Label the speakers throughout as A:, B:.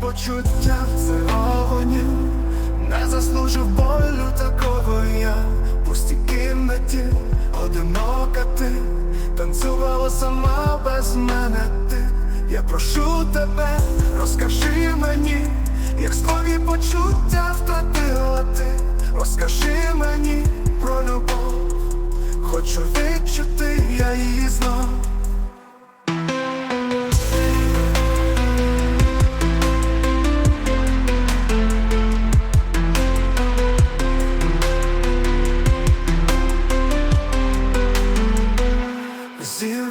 A: почуття це агоні Не заслужив болю такого я. В пустій кімнаті одинока ти. Танцювала сама без мене ти. Я прошу тебе, розкажи мені, як свої почуття втратила ти. Розкажи мені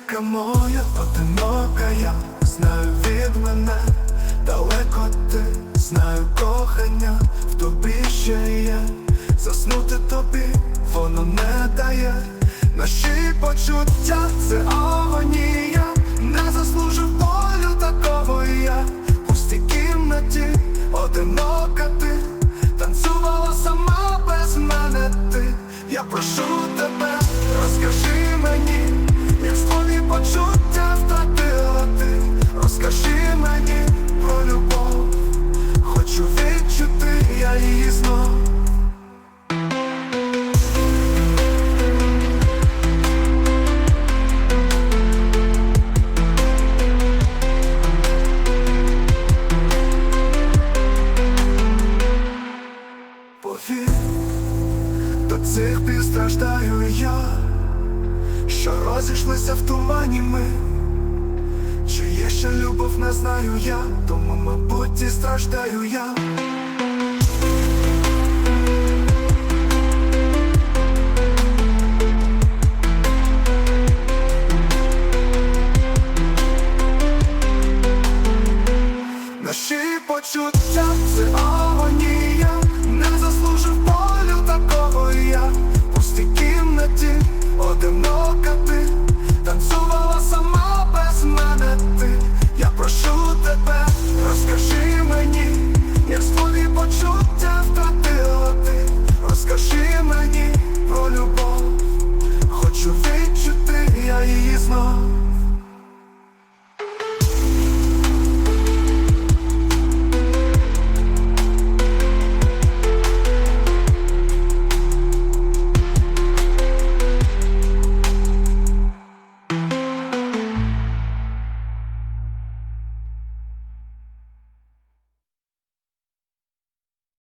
A: Зірка моя, одинока я. Знаю від мене далеко ти. Знаю кохання в тобі ще є. Заснути тобі воно не дає. Наші почуття це агонія. Не заслужив болю такого я. В пустій кімнаті одинока ти. Танцювала сама без мене ти. Я прошу тебе, розкажи мені, свої почуття втратила ти Розкажи мені про любов, хочу відчути я її знов. До цих пір страждаю я, що розійшлися в тумані ми, чи є ще любов, не знаю я, тому, мабуть, і страждаю я. Наші почуття це